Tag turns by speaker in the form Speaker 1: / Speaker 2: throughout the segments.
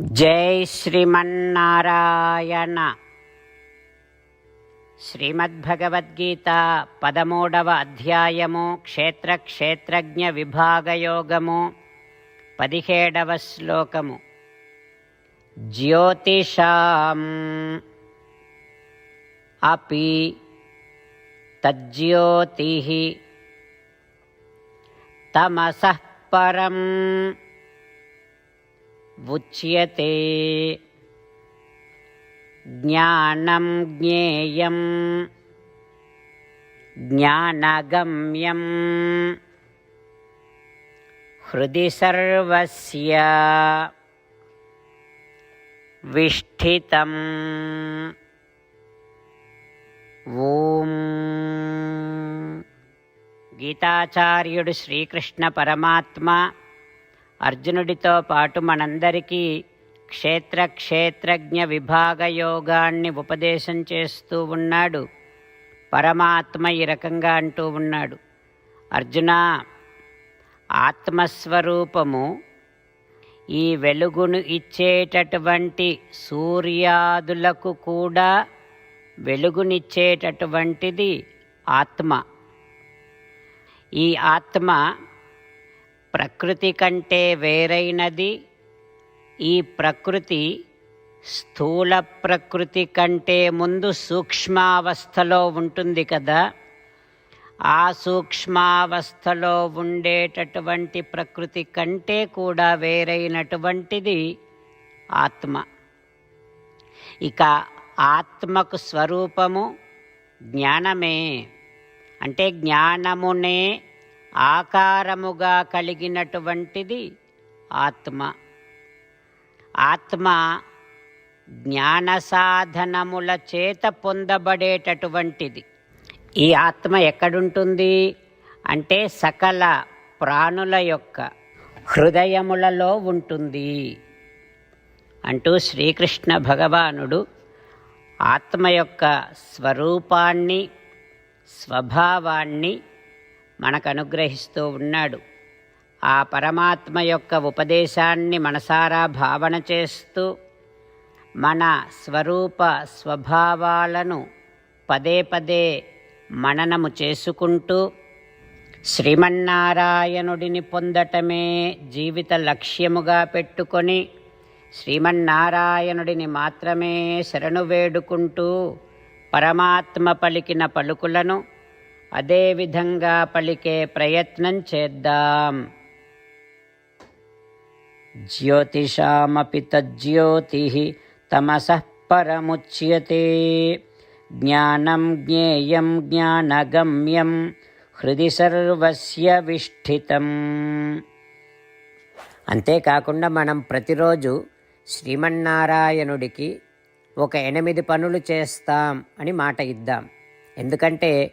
Speaker 1: జై శ్రీమన్నారాయణ. శ్రీమద్భగవద్గీత పదమూడవ అధ్యాయము క్షేత్ర క్షేత్రజ్ఞ విభాగయోగము పదిహేడవ శ్లోకము. జ్యోతిషాం అపి తజ్జ్యోతి తమసః పరం ఉచ్యతే జ్ఞానం జ్ఞేయం జ్ఞానగమ్యం హృది సర్వస్య విష్ఠితం ఓం గీతాచార్యుడు శ్రీకృష్ణ పరమాత్మ అర్జునుడితో పాటు మనందరికీ క్షేత్ర క్షేత్రజ్ఞ విభాగ యోగాన్ని ఉపదేశం చేస్తూ ఉన్నాడు. పరమాత్మ ఈ రకంగా అంటూ ఉన్నాడు. అర్జున ఆత్మస్వరూపము ఈ వెలుగును ఇచ్చేటటువంటి సూర్యాదులకు కూడా వెలుగునిచ్చేటటువంటిది ఆత్మ. ఈ ఆత్మ ప్రకృతి కంటే వేరైనది. ఈ ప్రకృతి స్థూల ప్రకృతి కంటే ముందు సూక్ష్మావస్థలో ఉంటుంది కదా. ఆ సూక్ష్మావస్థలో ఉండేటటువంటి ప్రకృతి కంటే కూడా వేరైనటువంటిది ఆత్మ. ఇక ఆత్మకు స్వరూపము జ్ఞానమే. అంటే జ్ఞానమునే ఆకారముగా కలిగినటువంటిది ఆత్మ. ఆత్మ జ్ఞాన సాధనముల చేత పొందబడేటటువంటిది. ఈ ఆత్మ ఎక్కడుంటుంది? అంటే సకల ప్రాణుల యొక్క హృదయములలో ఉంటుంది. అంటూ శ్రీకృష్ణ భగవానుడు ఆత్మ యొక్క స్వరూపాన్ని స్వభావాన్ని మనకు అనుగ్రహిస్తూ ఉన్నాడు. ఆ పరమాత్మ యొక్క ఉపదేశాన్ని మనసారా భావన చేస్తూ మన స్వరూప స్వభావాలను పదే పదే మననము చేసుకుంటూ శ్రీమన్నారాయణుడిని పొందటమే జీవిత లక్ష్యముగా పెట్టుకొని శ్రీమన్నారాయణుడిని మాత్రమే శరణు వేడుకుంటూ పరమాత్మ పలికిన పలుకులను అదేవిధంగా పలికే ప్రయత్నం చేద్దాం. జ్యోతిషామపి తజ్జ్యోతి తమసః పరముచ్యతే. జ్ఞానం జ్ఞేయం జ్ఞానగమ్యం హృది సర్వస్య విష్ఠితం. అంతేకాకుండా మనం ప్రతిరోజు శ్రీమన్నారాయణుడికి ఒక ఎనిమిది పనులు చేస్తాం అని మాట ఇద్దాం. ఎందుకంటే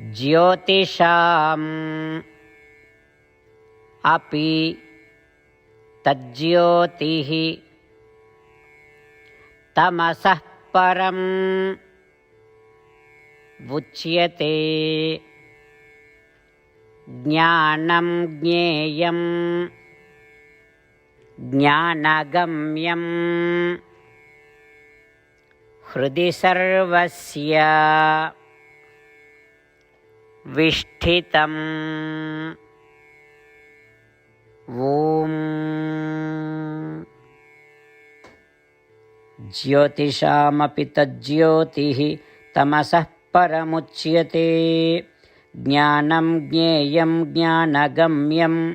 Speaker 1: ज्योतिषाम्। अपि तज्ज्योतिः तमसः परम् उच्यते। ज्ञानं ज्ञेयं ज्ञानगम्यं हृदि सर्वस्य विष्ठितम्। ॐ ज्योतिषामपि तज्ज्योतिः तमसः परमुच्यते। ज्ञानं ज्ञेयं ज्ञानगम्यं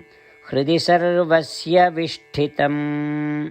Speaker 1: हृदि सर्वस्य विष्ठितम्।